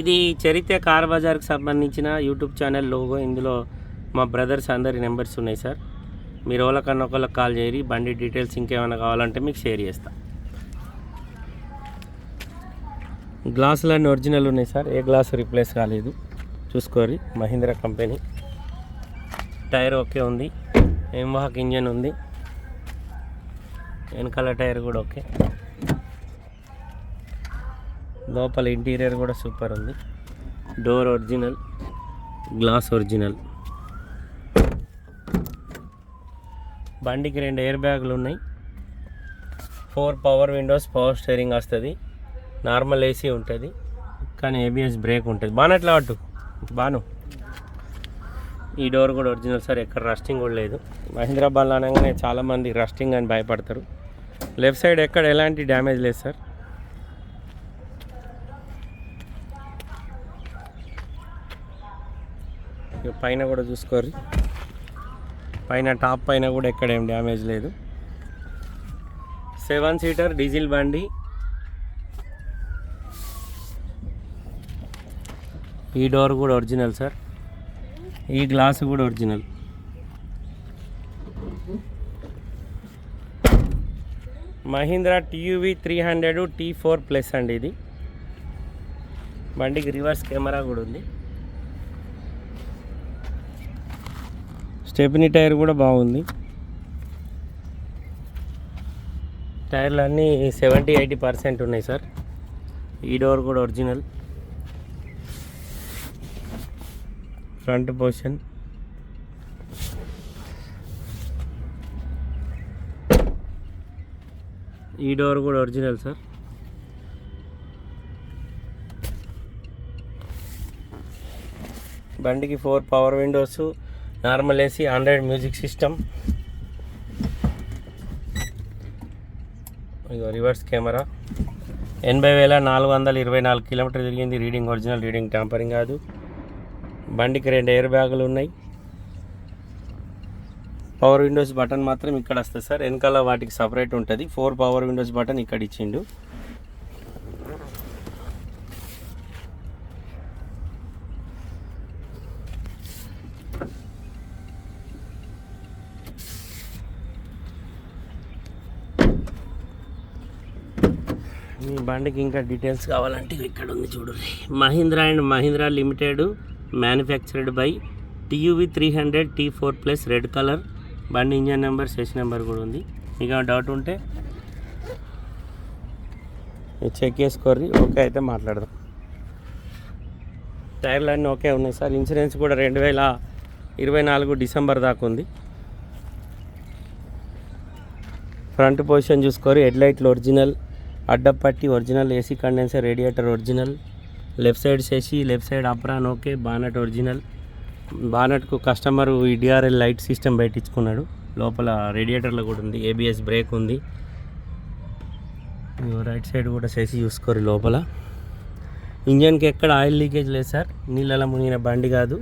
ఇది చరిత్ర కార్ బజార్కి సంబంధించిన యూట్యూబ్ ఛానల్ లోగో. ఇందులో మా బ్రదర్స్ అందరి నెంబర్స్ ఉన్నాయి సార్. మీరు ఒకళ్ళకన్నా ఒకళ్ళకి కాల్ చేయరి బండి డీటెయిల్స్ ఇంకేమైనా కావాలంటే మీకు షేర్ చేస్తా. గ్లాసులన్నీ ఒరిజినల్ ఉన్నాయి సార్. ఏ గ్లాస్ రీప్లేస్ కాలేదు. చూసుకోరి మహీంద్రా కంపెనీ. టైర్ ఓకే ఉంది. ఎంవాహక్ ఇంజన్ ఉంది. వెనకాల టైర్ కూడా ఓకే. లోపల ఇంటీరియర్ కూడా సూపర్ ఉంది. డోర్ ఒరిజినల్ గ్లాస్ ఒరిజినల్ బండికి రెండు ఎయిర్ బ్యాగులు ఉన్నాయి. Four power windows power steering వస్తుంది. నార్మల్ ఏసీ ఉంటుంది. కానీ ఏబిఎస్ బ్రేక్ ఉంటుంది. బానట్లా అటు బాను. ఈ డోర్ కూడా ఒరిజినల్ సార్ ఎక్కడ రస్టింగ్ కూడా లేదు. మహీంద్రాబాద్ అనగానే చాలామంది రస్టింగ్ అని భయపడతారు. లెఫ్ట్ సైడ్ ఎక్కడ ఎలాంటి డ్యామేజ్ లేదు సార్. ఇక పైన కూడా చూసుకోరు పైన టాప్ పైన కూడా ఎక్కడ ఏం డ్యామేజ్ లేదు. సెవెన్ సీటర్ డీజిల్ బండి. ఈ డోర్ కూడా ఒరిజినల్ సార్. ఈ గ్లాస్ కూడా original. Mahindra TUV three hundred T four plus అండి ఇది. బండికి రివర్స్ కెమెరా కూడా ఉంది. స్టెపినీ టైర్ కూడా బాగుంది. టైర్లు అన్నీ సెవెంటీ ఎయిటీ పర్సెంట్ ఉన్నాయి సార్. ఈ డోర్ కూడా ఒరిజినల్. ఫ్రంట్ పొజిషన్ ఈ డోర్ కూడా ఒరిజినల్ సార్. బండికి four power windows normal AC Android music system. Reverse camera. ఎనభై వేల నాలుగు వందల ఇరవై నాలుగు కిలోమీటర్ తిరిగింది. రీడింగ్ ఒరిజినల్ రీడింగ్ ట్యాంపరింగ్ కాదు. బండికి రెండు ఎయిర్ బ్యాగులు ఉన్నాయి. పవర్ విండోస్ బటన్ మాత్రం ఇక్కడ వస్తుంది సార్. వెనకాల వాటికి సపరేట్ ఉంటుంది. ఫోర్ పవర్ విండోస్ బటన్ ఇక్కడ ఇచ్చిండు. మీ బండికి ఇంకా డీటెయిల్స్ కావాలంటే ఇక్కడ ఉంది చూడండి Mahindra and Mahindra limited manufactured by TUV three hundred T four plus red colour బండి ఇంజన్ నెంబర్ సెస్ నెంబర్ కూడా ఉంది. మీకు డౌట్ ఉంటే మీరు చెక్ చేసుకోర్రి. ఓకే అయితే మాట్లాడదాం. టైర్లు అన్నీ ఓకే ఉన్నాయి సార్. ఇన్సూరెన్స్ కూడా రెండు వేల ఇరవై నాలుగు డిసెంబర్ దాకా ఉంది. ఫ్రంట్ పొజిషన్ చూసుకోరు హెడ్ లైట్లు original. అడ్డపట్టి original AC condenser radiator original. Left side చేసి left side apron okay bonnet original. బానట్కు customer ఈ డిఆర్ఎల్ లైట్ సిస్టమ్ పెట్టించుకున్నాడు లోపల రేడియేటర్లో కూడా ఉంది ఏబిఎస్ బ్రేక్ ఉంది. రైట్ సైడ్ కూడా చేసి చూసుకోరు లోపల. ఇంజన్కి ఎక్కడ ఆయిల్ లీకేజ్ లేదు సార్ నీళ్ళలో మునిగిన బండి కాదు.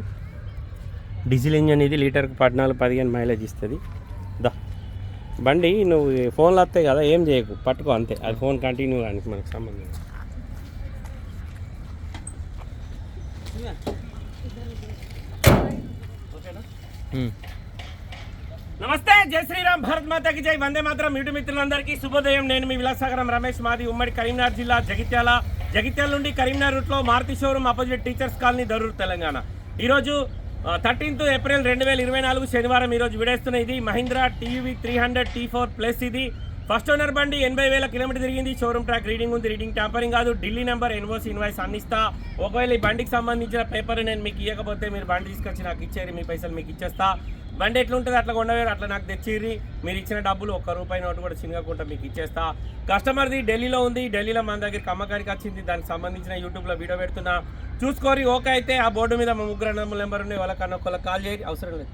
డీజిల్ ఇంజన్ ఇది లీటర్కి పద్నాలుగు పదిహేను మైలేజ్ ఇస్తుంది. దా. బండి నువ్వు ఫోన్లో వస్తాయి కదా ఏం చేయకు పట్టుకో అంతే. అది ఫోన్ కంటిన్యూ కానీ మనకు సంబంధం. నమస్తే జై శ్రీరామ్ భారత్ మాతాకి జై. వందే మాత్రం యూటి మిత్రులందరికీ శుభోదయం. నేను మీ విలాసాగరం రమేష్ మాది ఉమ్మడి కరీంనగర్ జిల్లా జగిత్యాల. జగిత్యాల నుండి కరీంనగర్ రూట్లో Maruti showroom opposite teachers colony Dharur Telangana. ఈరోజు థర్టీన్త్ ఏప్రిల్ రెండు వేల ఇరవై నాలుగు శనివారం ఈరోజు విడేస్తున్న ఇది. Mahindra TV three hundred T four plus ఇది. ఫస్ట్ ఓనర్ బండి ఎనభై వేల కిలోమీటర్ తిరిగింది. షోరూమ్ ట్రాక్ రీడింగ్ ఉంది రీడింగ్ ట్యాంపరింగ్ కాదు. ఢిల్లీ నెంబర్ ఎన్ఓసి ఇన్వాయిస్ అందిస్తా. ఒకవేళ ఈ బండికి సంబంధించిన పేపర్ నేను మీకు ఇవ్వకపోతే మీరు బండి తీసుకొచ్చి నాకు ఇచ్చేది మీ పైసలు మీకు ఇచ్చేస్తా. బండి ఎట్లుంటుంది? అట్లా కొండవేరు అట్లా నాకు తెచ్చిర్రి. మీరు ఇచ్చిన డబ్బులు ఒక్క రూపాయి నోటు కూడా చిన్నకుండా మీకు ఇచ్చేస్తా. కస్టమర్ది ఢిల్లీలో ఉంది. ఢిల్లీలో మన దగ్గరికి అమ్మకానికి వచ్చింది. దానికి సంబంధించిన యూట్యూబ్లో వీడియో పెడుతున్నా. చూసుకోరి ఓకే అయితే ఆ బోర్డు మీద మా ముగ్గురు నెంబర్ ఉన్నాయి. వాళ్ళకన్నా ఒకళ్ళకి కాల్ చేయరు అవసరం లేదు.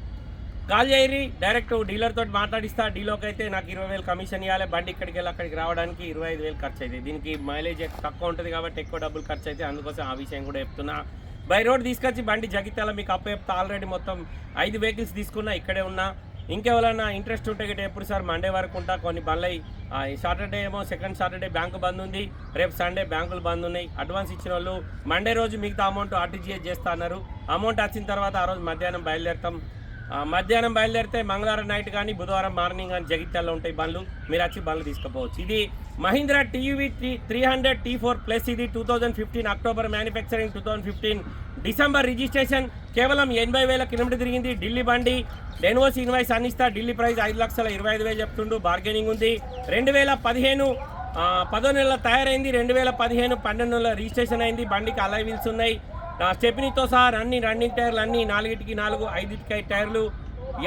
కాల్ చేయరి డైరెక్ట్ డీలర్ తోటి మాట్లాడిస్తా. డీలోకి అయితే నాకు ఇరవై వేలు కమిషన్ ఇవ్వాలి. బండి ఇక్కడికి వెళ్ళి అక్కడికి రావడానికి ఇరవై ఐదు వేలు ఖర్చు అవుతుంది దీనికి మైలేజ్ తక్కువ ఉంటుంది కాబట్టి ఎక్కువ డబ్బులు ఖర్చు అయితే అందుకోసం ఆ విషయం కూడా చెప్తున్నా. బై రోడ్ తీసుకొచ్చి బండి జగిత్యాల మీకు అప్పచెప్తా ఆల్రెడీ మొత్తం ఐదు వెహికల్స్ తీసుకున్నా ఇక్కడే ఉన్నా. ఇంకెవరైనా ఇంట్రెస్ట్ ఉంటే గిట్ట ఎప్పుడు సార్ మండే వరకు ఉంటా. కొన్ని బండ్లు సాటర్డే ఏమో సెకండ్ సాటర్డే బ్యాంకు బంద్ ఉంది. రేపు సండే బ్యాంకులు బంద్ ఉన్నాయి. అడ్వాన్స్ ఇచ్చిన వాళ్ళు మండే రోజు మిగతా అమౌంట్ ఆర్టీజీఎస్ చేస్తా అన్నారు. అమౌంట్ వచ్చిన తర్వాత ఆ రోజు మధ్యాహ్నం బయలుదేరుతాం. మధ్యాహ్నం బయలుదేరితే మంగళవారం నైట్ కానీ బుధవారం మార్నింగ్ కానీ జగిత్యాల్లో ఉంటాయి బండ్లు. మీరు వచ్చి బండ్లు తీసుకుపోవచ్చు. ఇది Mahindra TV three three hundred T four plus ఇది two thousand fifteen October manufacturing two thousand fifteen. December registration కేవలం ఎనభై వేల కిలోమీటర్ తిరిగింది ఢిల్లీ బండి. డెన్వోస్ ఇన్వాయిస్ అందిస్తా ఢిల్లీ ప్రైస్ ఐదు లక్షల ఇరవై ఐదు వేలు చెప్తుండు బార్గెనింగ్ ఉంది. రెండు వేల పదిహేను పదో నెలల తయారైంది రెండు వేల పదిహేను పన్నెండు నెలల రిజిస్ట్రేషన్ అయింది బండికి అలై వీల్స్ ఉన్నాయి. స్టెప్నీతో సహా అన్ని రన్నింగ్ టైర్లు అన్ని నాలుగిటికి నాలుగు ఐదుటికి ఐదు టైర్లు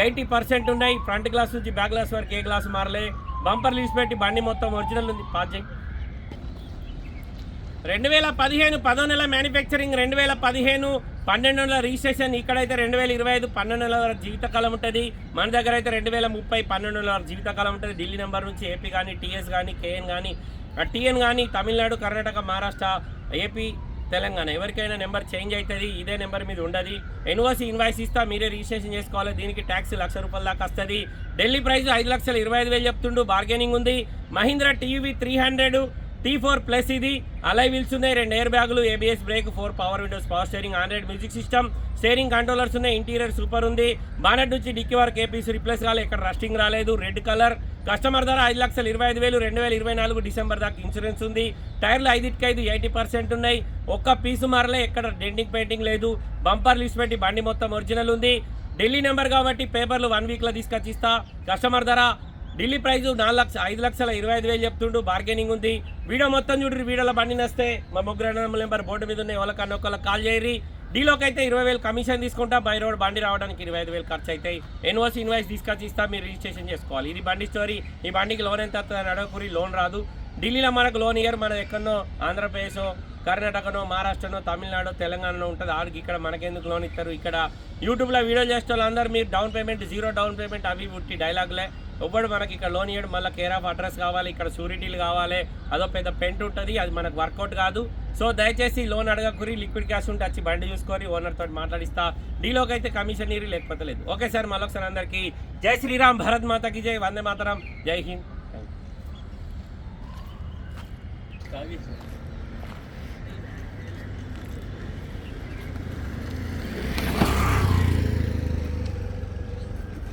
ఎయిటీ పర్సెంట్ ఉన్నాయి ఫ్రంట్ గ్లాస్ నుంచి బ్యాక్ గ్లాస్ వరకు ఏ గ్లాస్ మారలే. బంపర్ లీస్ పెట్టి బండి మొత్తం ఒరిజినల్ ఉంది పాస్ చేయి. రెండు వేల పదిహేను పదో నెల మ్యానుఫ్యాక్చరింగ్ రెండు వేల పదిహేను పన్నెండు నెలల రిజిస్ట్రేషన్ ఇక్కడైతే రెండు వేల ఇరవై ఐదు పన్నెండు నెలల వరకు జీవితకాలం ఉంటుంది. మన దగ్గర అయితే రెండు వేల ముప్పై పన్నెండు నెలల వరకు జీవితకాలం ఉంటుంది. ఢిల్లీ నెంబర్ నుంచి ఏపీ కానీ టీఎస్ కానీ కేఎన్ కానీ టీఎన్ కానీ తమిళనాడు కర్ణాటక మహారాష్ట్ర ఏపీ తెలంగాణ. ఎవరికైనా నెంబర్ చేంజ్ అవుతుంది ఇదే నెంబర్ మీద ఉండదు. ఎన్ఓసి ఇన్వాయిస్ ఇస్తా మీరే రిజిస్ట్రేషన్ చేసుకోవాలి. దీనికి ట్యాక్స్ లక్ష రూపాయల దాకా వస్తుంది. ఢిల్లీ ప్రైస్ ఐదు లక్షల ఇరవై ఐదు వేలు చెప్తుండు బార్గెనింగ్ ఉంది. Mahindra TV three hundred T four plus ఇది. అలై వీల్స్ ఉన్నాయి రెండు ఎయిర్ బ్యాగులు ABS brake four power windows power steering Android music system. Steering controllers ఉన్నాయి ఇంటీరియర్ సూపర్ ఉంది. బానెట్ నుంచి డిక్కీ వరకు ఏపీసీ రిప్లేస్ రాలేదు ఎక్కడ రస్టింగ్ రాలేదు. రెడ్ కలర్ కస్టమర్ ధర ఐదు లక్షల ఇరవై ఐదు వేలు రెండు వేల ఇరవై నాలుగు డిసెంబర్ దాకా ఇన్సూరెన్స్ ఉంది. టైర్లు ఐదుకి ఐదు ఎయిటీ పర్సెంట్ ఉన్నాయి. ఒక్క పీసు మారలే ఎక్కడ డెండింగ్ పెయింటింగ్ లేదు. బంపర్ లీస్ పెట్టి బండి మొత్తం ఒరిజినల్ ఉంది. ఢిల్లీ నెంబర్ కాబట్టి పేపర్లు వన్ వీక్లో తీసుకొచ్చి ఇస్తా. కస్టమర్ ధర ఢిల్లీ ప్రైస్ నాలుగు లక్ష ఐదు లక్షల ఇరవై ఐదు వేలు చెప్తుండు. బార్గెనింగ్ ఉంది. వీడియో మొత్తం చూడరు వీడియోలో బండి నస్తే. మా ముగ్గురు నెంబర్ బోర్డు మీద ఉన్నాయి. వాళ్ళకన్నా ఒకళ్ళకి కాల్ చేయరి డీలోకి అయితే ఇరవై వేలు కమిషన్ తీసుకుంటా బై రోడ్ బండి రావడానికి ఇరవై ఐదు వేలు ఖర్చు అవుతాయి ఎన్ఓసి ఇన్వాయిస్ తీసుకొచ్చి ఇస్తా మీరు రిజిస్ట్రేషన్ చేసుకోవాలి. ఇది బండి స్టోరీ. ఈ బండికి లోన్ ఎంత వస్తుంది లోన్ రాదు. ఢిల్లీలో మనకు లోన్ ఇయర్ మనం ఎక్కడనో ఆంధ్రప్రదేశ్ కర్ణాటకనో మహారాష్ట్రనో తమిళనాడు తెలంగాణలో ఉంటుంది. ఆడికి ఇక్కడ మనకెందుకు లోన్ ఇస్తారు? ఇక్కడ యూట్యూబ్లో వీడియో చేసే వాళ్ళందరూ మీరు down payment zero down payment అవి ఉట్టి డైలాగులే. ఎవ్వడు మనకి ఇక్కడ లోన్ ఇవ్వడు మళ్ళీ కేర్ ఆఫ్ అడ్రస్ కావాలి ఇక్కడ షూరిటీలు కావాలి అదో పెద్ద పెంట్ ఉంటుంది అది మనకు వర్కౌట్ కాదు. సో దయచేసి లోన్ అడగకురి లిక్విడ్ క్యాష్ ఉంటే వచ్చి బండి చూసుకొని ఓనర్ తోటి మాట్లాడిస్తా. డీలోకి అయితే కమిషన్ ఇరి లేకపోతే లేదు. ఓకే సార్ మళ్ళొకసారి అందరికీ జై శ్రీరామ్ భరత్ మాతకి జై వందే మాతరం జై హింద్.